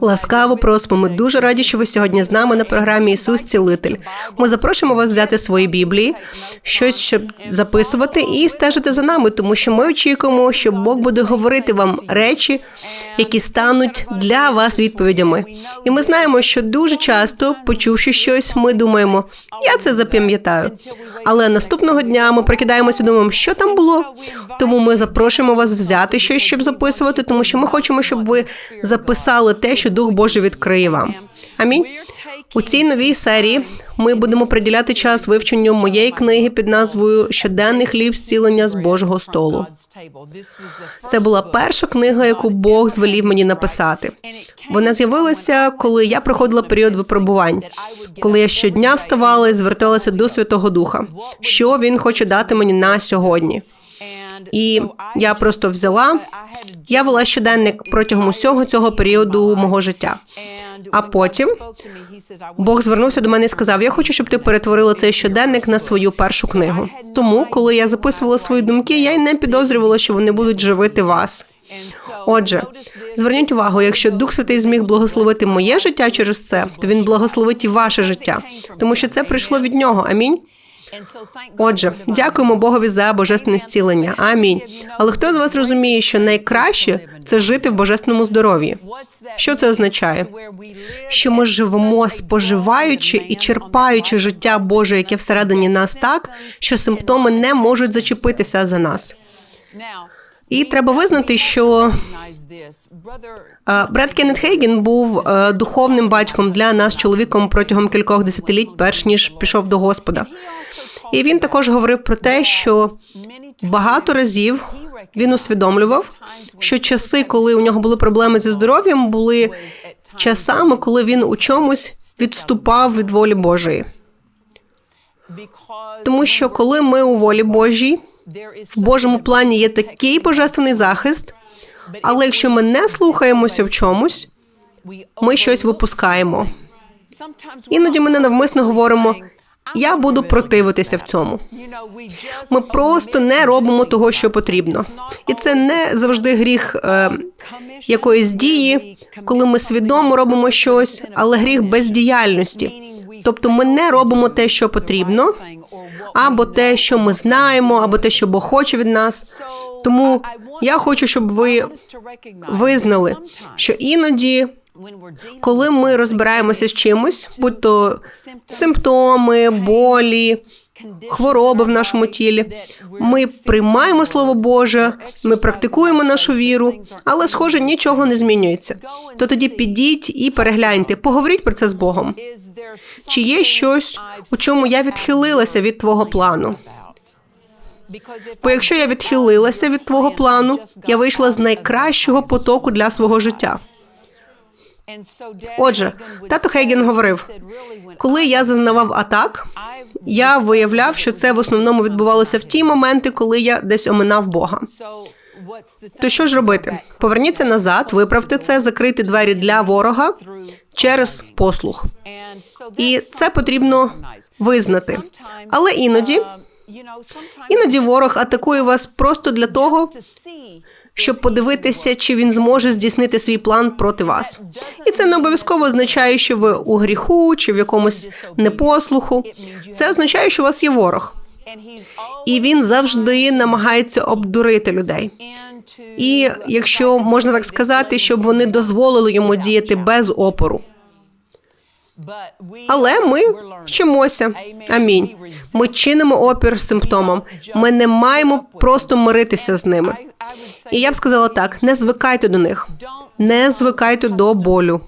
Ласкаво просимо. Ми дуже раді, що ви сьогодні з нами на програмі Ісус Цілитель. Ми запрошуємо вас взяти свої біблії, щось щоб записувати і стежити за нами, тому що ми очікуємо, що Бог буде говорити вам речі, які стануть для вас відповідями. І ми знаємо, що дуже часто, почувши щось, ми думаємо, я це запам'ятаю. Але наступного дня ми прокидаємося і думаємо, що там було. Тому ми запрошуємо вас взяти щось, щоб записувати, тому що ми хочемо, щоб ви записали те, що Дух Божий відкриє вам. Амінь. У цій новій серії ми будемо приділяти час вивченню моєї книги під назвою Щоденний хліб зцілення з Божого столу. Це була перша книга, яку Бог звелів мені написати. Вона з'явилася, коли я проходила період випробувань, коли я щодня вставала і зверталася до Святого Духа, що він хоче дати мені на сьогодні. І я просто взяла. Я вела щоденник протягом усього цього періоду мого життя. А потім Бог звернувся до мене і сказав: Я хочу, щоб ти перетворила цей щоденник на свою першу книгу. Тому, коли я записувала свої думки, я й не підозрювала, що вони будуть живити вас. Отже, зверніть увагу, якщо Дух Святий зміг благословити моє життя через це, то він благословить і ваше життя, тому що це прийшло від нього. Амінь. Отже, дякуємо Богові за божественне зцілення. Амінь. Але хто з вас розуміє, що найкраще це жити в божественному здоров'ї? Що це означає? Що ми живемо, споживаючи і черпаючи життя Боже, яке всередині нас так, що симптоми не можуть зачепитися за нас. І треба визнати, що е, Бред Кеннет Хейген був е, духовним батьком для нас чоловіком протягом кількох десятиліть, перш ніж пішов до Господа. І він також говорив про те, що багато разів він усвідомлював, що часи, коли у нього були проблеми зі здоров'ям, були часами, коли він у чомусь відступав від волі Божої. Тому що коли ми у волі Божій, в Божому плані є такий божественний захист, але якщо ми не слухаємося в чомусь, ми щось випускаємо. Іноді ми ненавмисно говоримо. Я буду противитися в цьому. Ми просто не робимо того, що потрібно, і це не завжди гріх е, якоїсь дії, коли ми свідомо робимо щось, але гріх бездіяльності. Тобто ми не робимо те, що потрібно, або те, що ми знаємо, або те, що Бог хоче від нас. Тому я хочу, щоб ви визнали, що іноді коли ми розбираємося з чимось, будь то симптоми, болі, хвороби в нашому тілі, ми приймаємо слово Боже, ми практикуємо нашу віру, але, схоже, нічого не змінюється. То тоді підіть і перегляньте, поговоріть про це з Богом. Чи є щось, у чому я відхилилася від твого плану? Бо якщо я відхилилася від твого плану, я вийшла з найкращого потоку для свого життя. Отже, тато Хейген говорив, коли я зазнавав атак, я виявляв, що це в основному відбувалося в ті моменти, коли я десь оминав Бога. То що ж робити? Поверніться назад, виправте це, закрити двері для ворога через послух. І це потрібно визнати. Але іноді іноді ворог атакує вас просто для того, щоб подивитися, чи він зможе здійснити свій план проти вас. І це не обов'язково означає, що ви у гріху чи в якомусь непослуху. Це означає, що у вас є ворог, і він завжди намагається обдурити людей. І якщо можна так сказати, щоб вони дозволили йому діяти без опору. Але ми вчимося. Амінь. Ми чинимо опір симптомам. Ми не маємо просто миритися з ними. І я б сказала так: не звикайте до них, не звикайте до болю,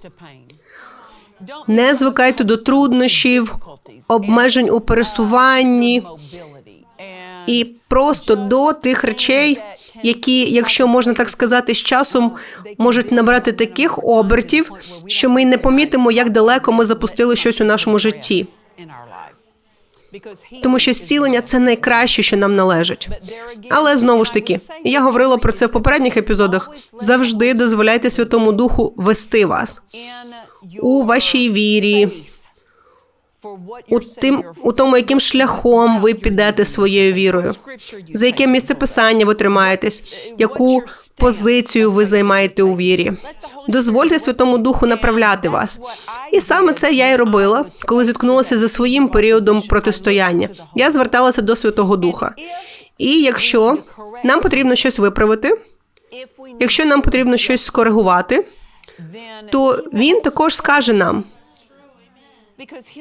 не звикайте до труднощів, обмежень у пересуванні і просто до тих речей, які, якщо можна так сказати, з часом можуть набрати таких обертів, що ми не помітимо, як далеко ми запустили щось у нашому житті. Тому що зцілення це найкраще, що нам належить. Але знову ж таки, я говорила про це в попередніх епізодах. Завжди дозволяйте Святому Духу вести вас у вашій вірі, у тим, у тому, яким шляхом ви підете своєю вірою, за яке місце писання ви тримаєтесь, яку позицію ви займаєте у вірі. Дозвольте Святому Духу направляти вас. І саме це я й робила, коли зіткнулася зі своїм періодом протистояння. Я зверталася до Святого Духа. І якщо нам потрібно щось виправити, якщо нам потрібно щось скоригувати, то він також скаже нам,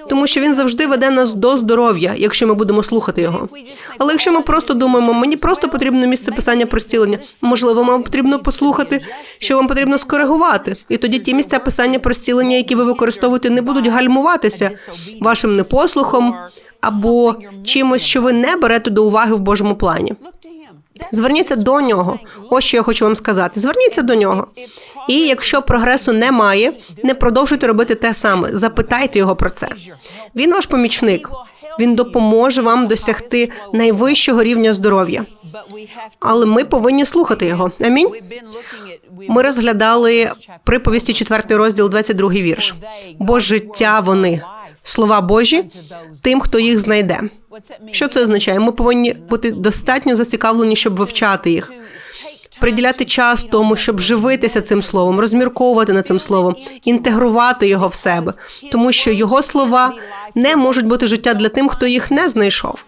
тому що він завжди веде нас до здоров'я, якщо ми будемо слухати його. Але якщо ми просто думаємо, мені просто потрібно місце писання про зцілення, можливо, вам потрібно послухати, що вам потрібно скоригувати, і тоді ті місця писання про зцілення, які ви використовуєте, не будуть гальмуватися вашим непослухом або чимось, що ви не берете до уваги в Божому плані. Зверніться до нього. Ось що я хочу вам сказати. Зверніться до нього. І якщо прогресу немає, не продовжуйте робити те саме. Запитайте його про це. Він ваш помічник. Він допоможе вам досягти найвищого рівня здоров'я. Але ми повинні слухати його. Амінь. Ми розглядали приповісті 4 розділ, 22 вірш. Бо життя вони слова Божі тим, хто їх знайде. Що це означає? Ми повинні бути достатньо зацікавлені, щоб вивчати їх. Приділяти час тому, щоб живитися цим словом, розмірковувати над цим словом, інтегрувати його в себе, тому що його слова не можуть бути життя для тим, хто їх не знайшов.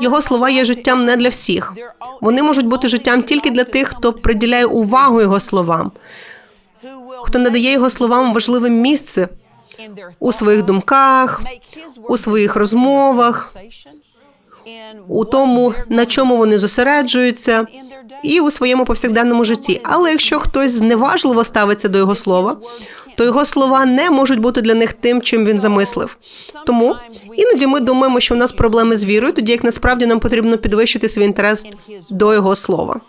Його слова є життям не для всіх. Вони можуть бути життям тільки для тих, хто приділяє увагу його словам, хто надає його словам важливе місце у своїх думках, у своїх розмовах, у тому, на чому вони зосереджуються, і у своєму повсякденному житті. Але якщо хтось зневажливо ставиться до його слова, то його слова не можуть бути для них тим, чим він замислив. Тому іноді ми думаємо, що у нас проблеми з вірою, тоді як насправді нам потрібно підвищити свій інтерес до його слова.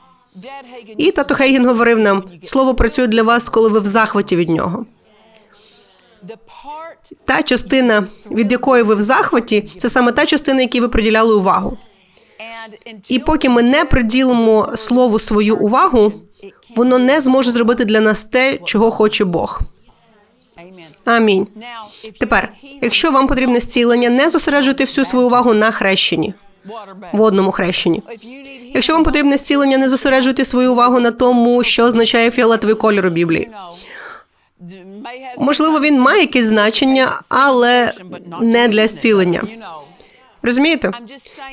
І тато Хейген говорив нам: слово працює для вас, коли ви в захваті від нього. Та частина, від якої ви в захваті, це саме та частина, якій ви приділяли увагу. І поки ми не приділимо слову свою увагу, воно не зможе зробити для нас те, чого хоче Бог. Амінь. Тепер, якщо вам потрібне зцілення, не зосереджуйте всю свою увагу на хрещенні, водному хрещенні. Якщо вам потрібне зцілення, не зосереджуйте свою увагу на тому, що означає фіолетовий кольор у Біблії. Можливо, він має якесь значення, але не для зцілення. Розумієте?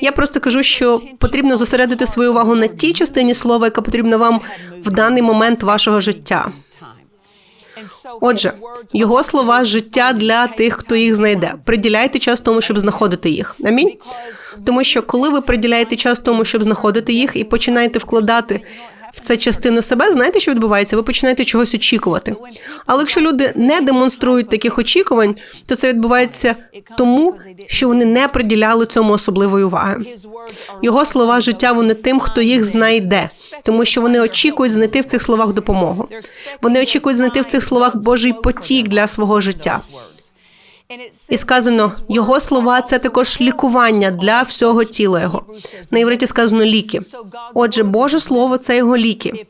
Я просто кажу, що потрібно зосередити свою увагу на тій частині слова, яка потрібна вам в даний момент вашого життя. Отже, його слова життя для тих, хто їх знайде. Приділяйте час тому, щоб знаходити їх. Амінь. Тому що коли ви приділяєте час тому, щоб знаходити їх, і починаєте вкладати в це частину себе, знаєте, що відбувається? Ви починаєте чогось очікувати. Але якщо люди не демонструють таких очікувань, то це відбувається тому, що вони не приділяли цьому особливої уваги. Його слова життя вони тим, хто їх знайде, тому що вони очікують знайти в цих словах допомогу. Вони очікують знайти в цих словах Божий потік для свого життя. І сказано, його слова це також лікування для всього тіла його. На євриті сказано ліки. Отже, Боже Слово це його ліки.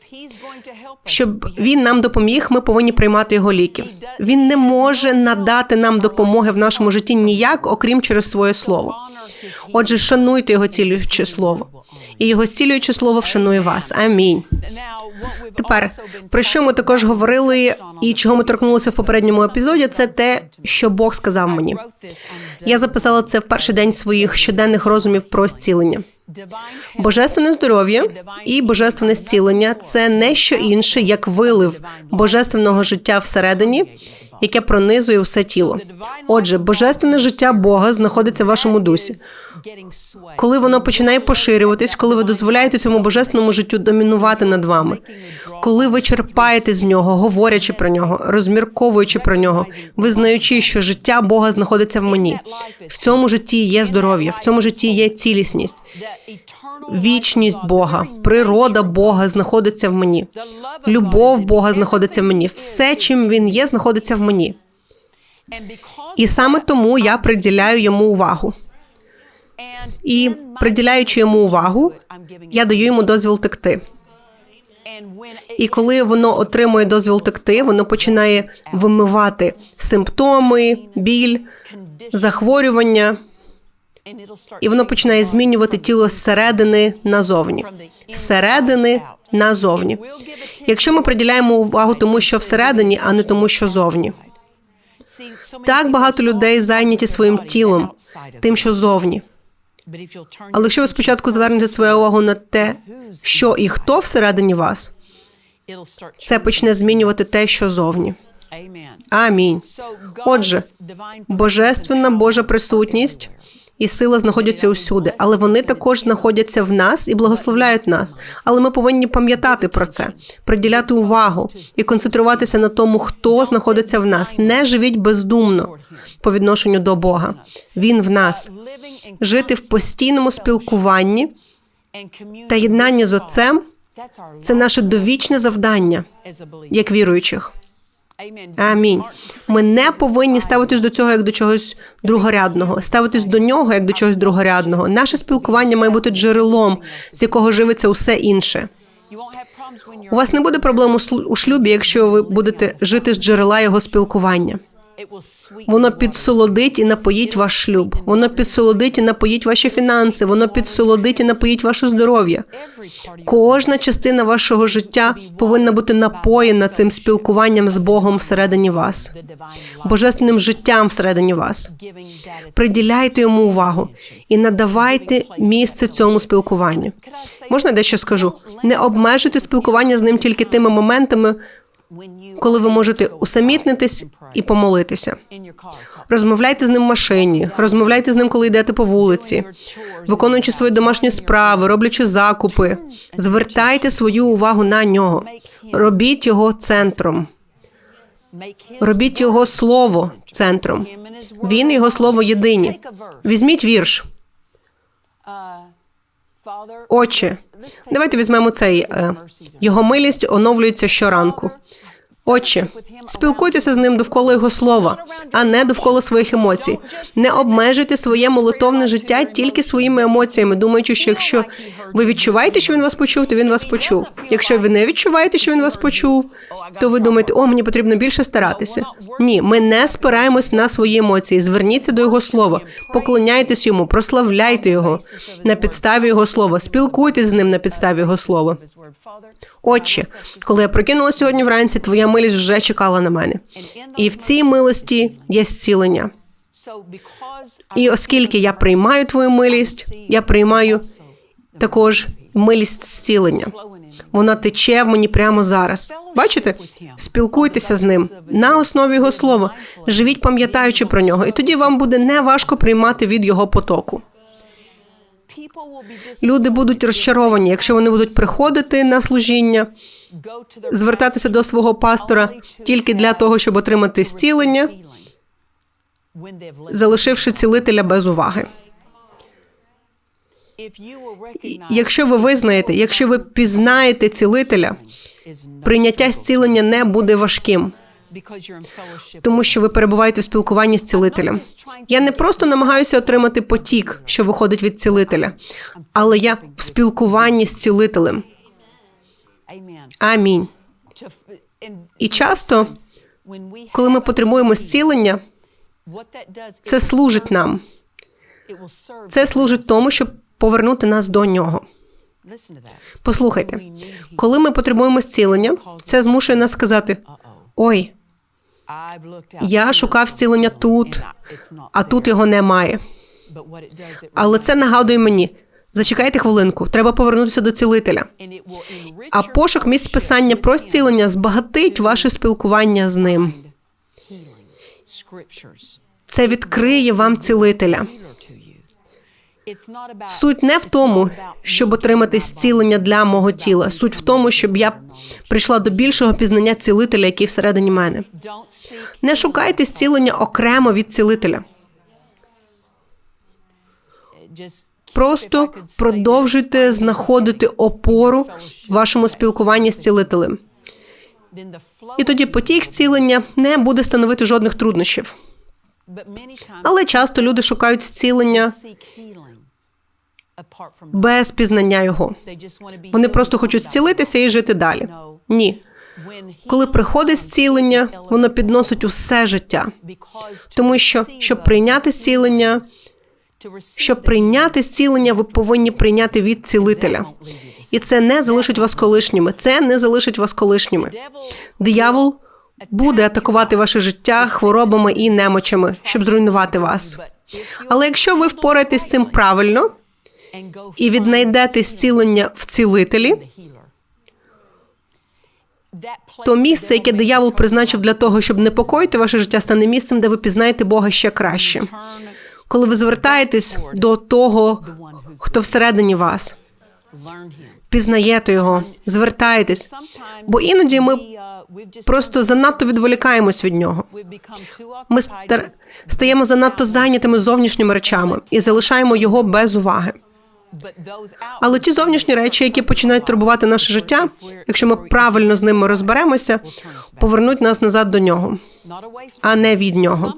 Щоб він нам допоміг, ми повинні приймати його ліки. Він не може надати нам допомоги в нашому житті ніяк, окрім через своє слово. Отже, шануйте його цілююче слово, і його зцілююче слово вшанує вас. Амінь. Тепер про що ми також говорили, і чого ми торкнулися в попередньому епізоді, це те, що Бог сказав мені. Я записала це в перший день своїх щоденних розумів про зцілення. Божественне здоров'я і божественне зцілення це не що інше, як вилив божественного життя всередині, яке пронизує все тіло. Отже, божественне життя Бога знаходиться в вашому дусі. Коли воно починає поширюватись, коли ви дозволяєте цьому божественному життю домінувати над вами, коли ви черпаєте з нього, говорячи про нього, розмірковуючи про нього, визнаючи, що життя Бога знаходиться в мені. В цьому житті є здоров'я, в цьому житті є цілісність. Вічність Бога, природа Бога знаходиться в мені. Любов Бога знаходиться в мені. Все, чим він є, знаходиться в мені. І саме тому я приділяю йому увагу. І приділяючи йому увагу, я даю йому дозвіл текти. І коли воно отримує дозвіл текти, воно починає вимивати симптоми, біль, захворювання, і воно починає змінювати тіло зсередини назовні. Зсередини назовні. Якщо ми приділяємо увагу тому, що всередині, а не тому, що зовні. Так багато людей зайняті своїм тілом, тим, що зовні. Але якщо ви спочатку звернете свою увагу на те, що і хто всередині вас, це почне змінювати те, що зовні. Амінь. Отже, Божественна Божа присутність і сила знаходяться усюди, але вони також знаходяться в нас і благословляють нас. Але ми повинні пам'ятати про це, приділяти увагу і концентруватися на тому, хто знаходиться в нас. Не живіть бездумно по відношенню до Бога. Він в нас. Жити в постійному спілкуванні та єднанні з Отцем це наше довічне завдання, як віруючих. Амінь. Ми не повинні ставитись до цього як до чогось другорядного, ставитись до нього як до чогось другорядного. Наше спілкування має бути джерелом, з якого живиться усе інше. У вас не буде проблем у шлюбі, якщо ви будете жити з джерела його спілкування. Воно підсолодить і напоїть ваш шлюб. Воно підсолодить і напоїть ваші фінанси. Воно підсолодить і напоїть ваше здоров'я. Кожна частина вашого життя повинна бути напоєна цим спілкуванням з Богом всередині вас, божественним життям всередині вас. Приділяйте йому увагу і надавайте місце цьому спілкуванню. Можна дещо скажу? Не обмежуйте спілкування з ним тільки тими моментами, коли ви можете усамітнитись і помолитися. Розмовляйте з ним в машині, розмовляйте з ним, коли йдете по вулиці, виконуючи свої домашні справи, роблячи закупи. Звертайте свою увагу на нього. Робіть його центром. Робіть його слово центром. Він і його слово єдині. Візьміть вірш. Отче, давайте візьмемо цей. е, Його милість оновлюється щоранку. Отче, спілкуйтеся з ним довкола його слова, а не довкола своїх емоцій. Не обмежуйте своє молитовне життя тільки своїми емоціями, думаючи, що якщо ви відчуваєте, що він вас почув, то він вас почув. Якщо ви не відчуваєте, що він вас почув, то ви думаєте, о, мені потрібно більше старатися. Ні, ми не спираємось на свої емоції. Зверніться до його слова, поклоняйтесь йому, прославляйте його на підставі його слова, спілкуйтесь з ним на підставі його слова. Отче, коли я прокинула сьогодні вранці, твоя милість вже чекала на мене. І в цій милості є зцілення. І оскільки я приймаю твою милість, я приймаю також милість зцілення. Вона тече в мені прямо зараз. Бачите? Спілкуйтеся з ним на основі його слова. Живіть, пам'ятаючи про нього, і тоді вам буде неважко приймати від його потоку. Люди будуть розчаровані, якщо вони будуть приходити на служіння, звертатися до свого пастора тільки для того, щоб отримати зцілення, залишивши цілителя без уваги. Якщо ви визнаєте, якщо ви пізнаєте цілителя, прийняття зцілення не буде важким, тому що ви перебуваєте в спілкуванні з цілителем. Я не просто намагаюся отримати потік, що виходить від цілителя, але я в спілкуванні з цілителем. Амінь. І часто, коли ми потребуємо зцілення, це служить нам. Це служить тому, щоб повернути нас до нього. Послухайте, коли ми потребуємо зцілення, це змушує нас сказати: ой, я шукав зцілення тут, а тут його немає. Але це нагадує мені. Зачекайте хвилинку, треба повернутися до цілителя. А пошук місць писання про зцілення збагатить ваше спілкування з ним. Це відкриє вам цілителя. Суть не в тому, щоб отримати зцілення для мого тіла. Суть в тому, щоб я прийшла до більшого пізнання цілителя, який всередині мене. Не шукайте зцілення окремо від цілителя. Просто продовжуйте знаходити опору в вашому спілкуванні з цілителем. І тоді потік зцілення не буде становити жодних труднощів. Але часто люди шукають зцілення без пізнання його. Вони просто хочуть зцілитися і жити далі. Ні. Коли приходить зцілення, воно підносить усе життя. Тому що, щоб прийняти зцілення, щоб прийняти зцілення, ви повинні прийняти від цілителя. І це не залишить вас колишніми. Це не залишить вас колишніми. Диявол буде атакувати ваше життя хворобами і немочами, щоб зруйнувати вас. Але якщо ви впораєтесь з цим правильно і віднайдете зцілення в цілителі, то місце, яке диявол призначив для того, щоб непокоїти ваше життя, стане місцем, де ви пізнаєте Бога ще краще. Коли ви звертаєтесь до того, хто всередині вас, пізнаєте його, звертаєтесь, бо іноді ми просто занадто відволікаємось від нього. Ми стаємо занадто зайнятими зовнішніми речами і залишаємо його без уваги. Але ті зовнішні речі, які починають турбувати наше життя, якщо ми правильно з ними розберемося, повернуть нас назад до нього, а не від нього.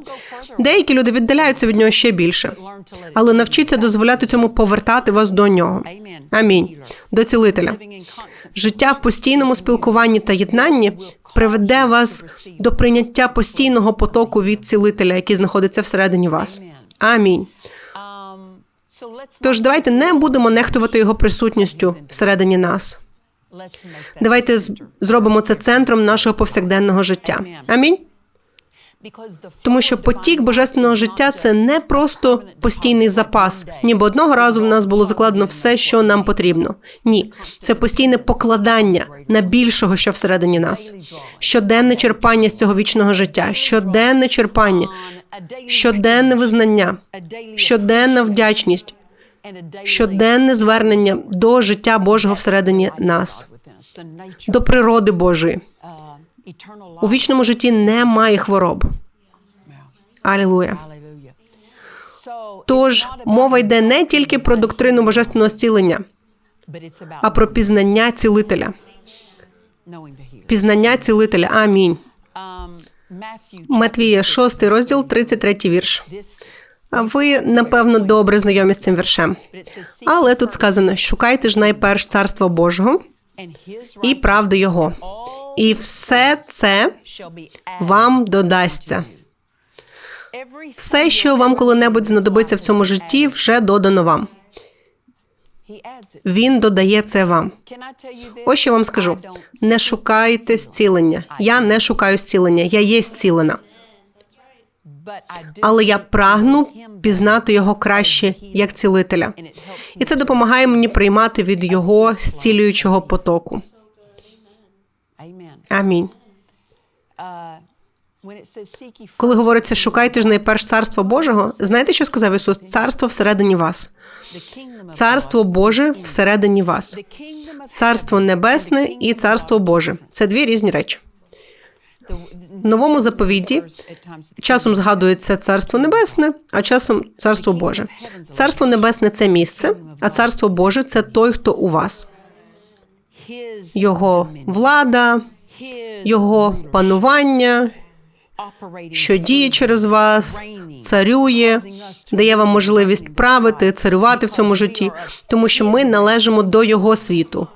Деякі люди віддаляються від нього ще більше, але навчіться дозволяти цьому повертати вас до нього. Амінь. До цілителя. Життя в постійному спілкуванні та єднанні приведе вас до прийняття постійного потоку від цілителя, який знаходиться всередині вас. Амінь. Тож давайте не будемо нехтувати його присутністю всередині нас. Давайте зробимо це центром нашого повсякденного життя. Амінь. Тому що потік божественного життя це не просто постійний запас, ніби одного разу в нас було закладено все, що нам потрібно. Ні, це постійне покладання на більшого, що всередині нас. Щоденне черпання з цього вічного життя, щоденне черпання, щоденне визнання, щоденна вдячність, щоденне звернення до життя Божого всередині нас, до природи Божої. У вічному житті немає хвороб. Алілуя. Тож мова йде не тільки про доктрину божественного зцілення, а про пізнання цілителя. Пізнання цілителя. Амінь. Матвія, 6 розділ, 33 вірш. А ви, напевно, добре знайомі з цим віршем. Але тут сказано: шукайте ж найперш царства Божого і правди Його. І все це вам додасться. Все, що вам коли-небудь знадобиться в цьому житті, вже додано вам. Він додає це вам. Ось що вам скажу: не шукайте зцілення. Я не шукаю зцілення, я є зцілена. Але я прагну пізнати його краще як цілителя, і це допомагає мені приймати від його зцілюючого потоку. Амінь. Коли говориться шукайте ж найперш царство Божого, знаєте, що сказав Ісус? Царство всередині вас. Царство Боже всередині вас. Царство небесне і царство Боже. Це дві різні речі. В новому заповіті часом згадується царство небесне, а часом царство Боже. Царство небесне це місце, а царство Боже це той, хто у вас. Його влада, його панування, що діє через вас, царює, дає вам можливість правити, царювати в цьому житті, тому що ми належимо до його світу,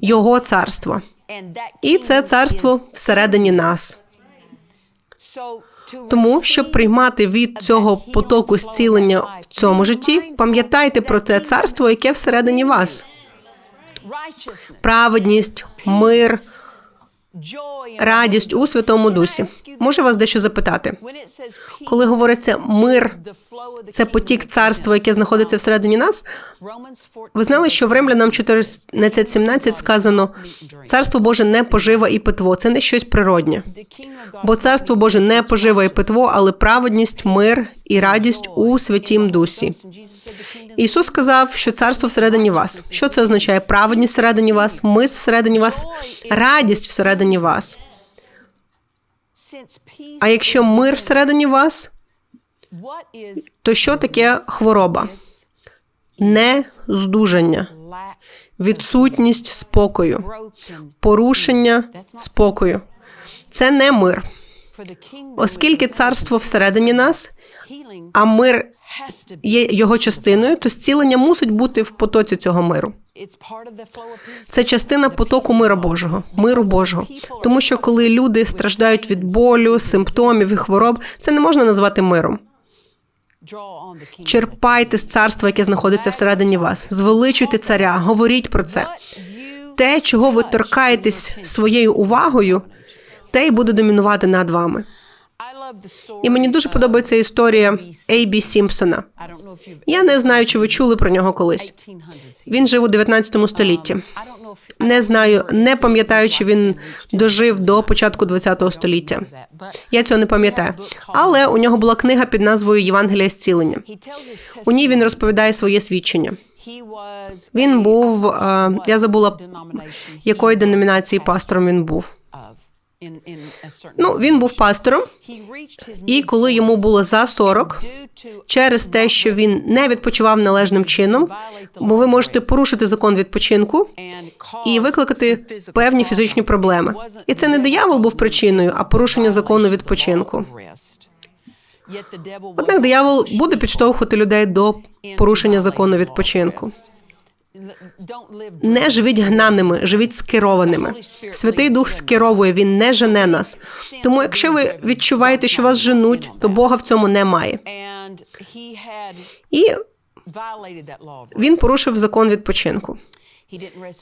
його царства. І це царство всередині нас. Тому, щоб приймати від цього потоку зцілення в цьому житті, пам'ятайте про те царство, яке всередині вас. Праведність, мир, радість у Святому Дусі. Можу вас дещо запитати. Коли говориться мир, це потік царства, яке знаходиться всередині нас. Ви знали, що в Римлянам 14.17 сказано царство Боже не пожива і питво. Це не щось природнє. Бо царство Боже не пожива і питво, але праведність, мир і радість у святім дусі. Ісус сказав, що царство всередині вас. Що це означає? Праведність всередині вас, мис всередині вас, радість всередині вас. А якщо мир всередині вас, то що таке хвороба? Нездужання, відсутність спокою, порушення спокою. Це не мир. Оскільки царство всередині нас, а мир є його частиною, то зцілення мусить бути в потоці цього миру. Це частина потоку мира Божого, миру Божого. Тому що коли люди страждають від болю, симптомів і хвороб, це не можна назвати миром. Черпайте з царства, яке знаходиться всередині вас. Звеличуйте царя, говоріть про це. Те, чого ви торкаєтесь своєю увагою, те й буде домінувати над вами. І мені дуже подобається історія Ейбі Сімпсона. Я не знаю, чи ви чули про нього колись. Він жив у 19 столітті. Не знаю, не пам'ятаю, чи він дожив до початку 20 століття. Я цього не пам'ятаю. Але у нього була книга під назвою Євангелія зцілення. У ній він розповідає своє свідчення. Він був е, я забула якої деномінації пастором він був. Ну, він був пастором, і коли йому було за 40, через те, що він не відпочивав належним чином, бо ви можете порушити закон відпочинку і викликати певні фізичні проблеми. І це не диявол був причиною, а порушення закону відпочинку. Однак диявол буде підштовхувати людей до порушення закону відпочинку. Не живіть гнаними, живіть скерованими. Святий Дух скеровує, він не жене нас. Тому, якщо ви відчуваєте, що вас женуть, то Бога в цьому немає. І він порушив закон відпочинку.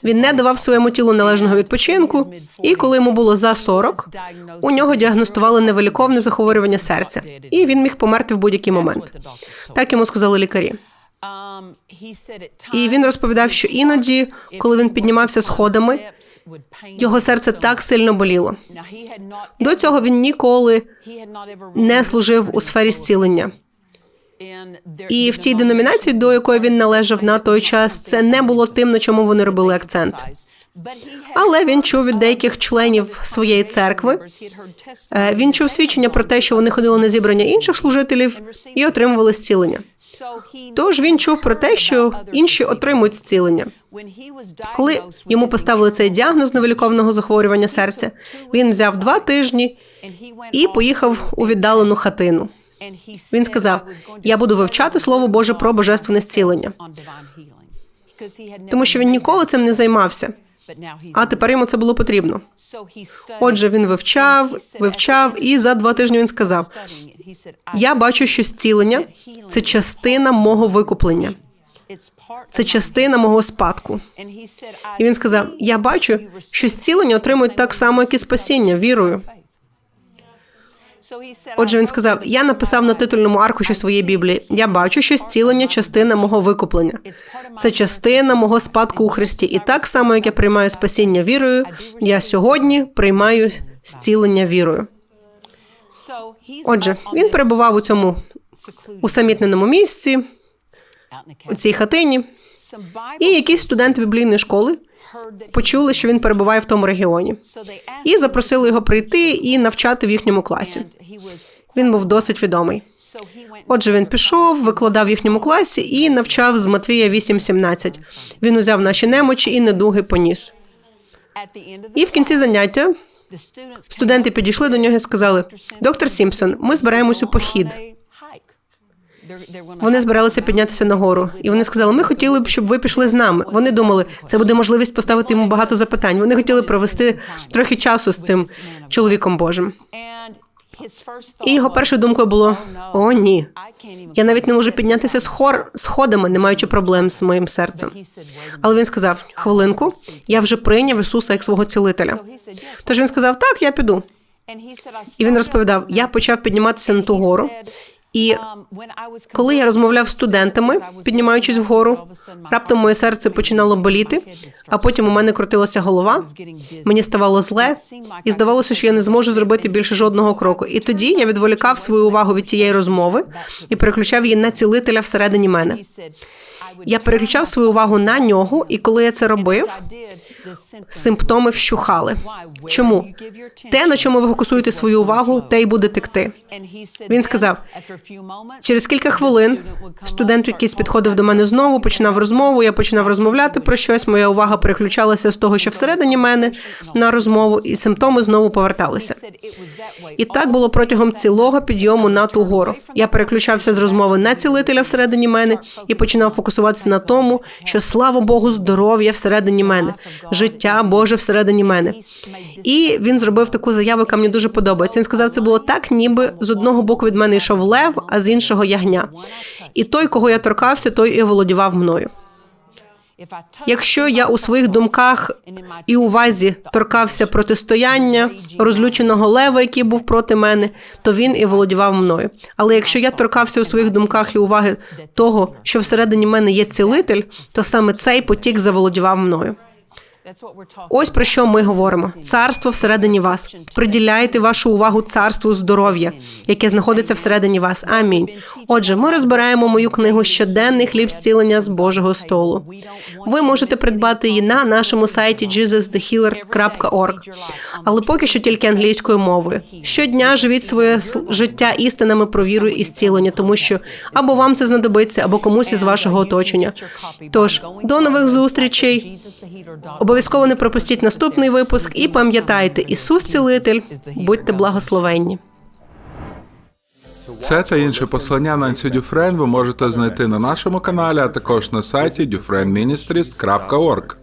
Він не давав своєму тілу належного відпочинку, і коли йому було за 40, у нього діагностували невиліковне захворювання серця, і він міг померти в будь-який момент. Так йому сказали лікарі. І він розповідав, що іноді, коли він піднімався сходами, його серце так сильно боліло. До цього він ніколи не служив у сфері зцілення. І в тій деномінації, до якої він належав на той час, це не було тим, на чому вони робили акцент. Але він чув від деяких членів своєї церкви. е, Він чув свідчення про те, що вони ходили на зібрання інших служителів і отримували зцілення. Тож він чув про те, що інші отримують зцілення. Коли йому поставили цей діагноз невиліковного захворювання серця, він взяв два тижні і поїхав у віддалену хатину. Він сказав: Я буду вивчати слово Боже про божественне зцілення, тому що він ніколи цим не займався. А тепер йому це було потрібно. Отже, він вивчав, вивчав, і за два тижні він сказав: Я бачу, що зцілення це частина мого викуплення, це частина мого спадку. І він сказав: Я бачу, що зцілення отримують так само, як і спасіння, вірою. Отже, він сказав: Я написав на титульному аркуші своєї біблії. Я бачу, що зцілення частина мого викуплення. Це частина мого спадку у Христі. І так само, як я приймаю спасіння вірою, я сьогодні приймаю зцілення вірою. Отже, він перебував у цьому усамітненому місці, у цій хатині, і якісь студенти біблійної школи почули, що він перебуває в тому регіоні, і запросили його прийти і навчати в їхньому класі. Він був досить відомий. Отже, він пішов, викладав в їхньому класі і навчав з Матвія 8.17. Він узяв наші немочі і недуги поніс. І в кінці заняття студенти підійшли до нього і сказали: доктор Сімпсон, ми збираємось у похід. Вони збиралися піднятися нагору, і вони сказали: Ми хотіли б, щоб ви пішли з нами. Вони думали, це буде можливість поставити йому багато запитань. Вони хотіли провести трохи часу з цим чоловіком Божим. І його першою думкою було: о, ні, я навіть не можу піднятися з хор сходами, не маючи проблем з моїм серцем. Але він сказав: хвилинку, я вже прийняв Ісуса як свого цілителя. Тож він сказав: Так, я піду. І він розповідав: я почав підніматися на ту гору. І коли я розмовляв з студентами, піднімаючись вгору, раптом моє серце починало боліти, а потім у мене крутилася голова. Мені ставало зле, і здавалося, що я не зможу зробити більше жодного кроку. І тоді я відволікав свою увагу від тієї розмови і переключав її на цілителя всередині мене. Я переключав свою увагу на нього, і коли я це робив, симптоми вщухали. Чому? Те, на чому ви фокусуєте свою увагу, те й буде текти. Він сказав, Через кілька хвилин студент якийсь підходив до мене знову, починав розмову. Я починав розмовляти про щось. Моя увага переключалася з того, що всередині мене на розмову, і симптоми знову поверталися. І так було протягом цілого підйому на ту гору. Я переключався з розмови на цілителя всередині мене і починав фокусуватися на тому, що слава Богу, здоров'я всередині мене, життя Боже всередині мене. І він зробив таку заяву, яка мені дуже подобається. Він сказав, це було так, ніби з одного боку від мене йшов лев, а з іншого ягня. І той, кого я торкався, той і володівав мною. Якщо я у своїх думках і увазі торкався протистояння розлюченого лева, який був проти мене, то він і володівав мною. Але якщо я торкався у своїх думках і уваги того, що всередині мене є цілитель, то саме цей потік заволодівав мною. Ось про що ми говоримо: царство всередині вас. Приділяйте вашу увагу царству здоров'я, яке знаходиться всередині вас. Амінь. Отже, ми розбираємо мою книгу Щоденний хліб зцілення з Божого столу. Ви можете придбати її на нашому сайті jesusthehealer.org, але поки що тільки англійською мовою. Щодня живіть своє життя істинами про віру і зцілення, тому що або вам це знадобиться, або комусь із вашого оточення. Тож до нових зустрічей. Обов'язково не пропустіть наступний випуск і пам'ятайте, Ісус цілитель, будьте благословенні. Це та інше послання Нансі Дюфрен ви можете знайти на нашому каналі, а також на сайті dufresneministries.org.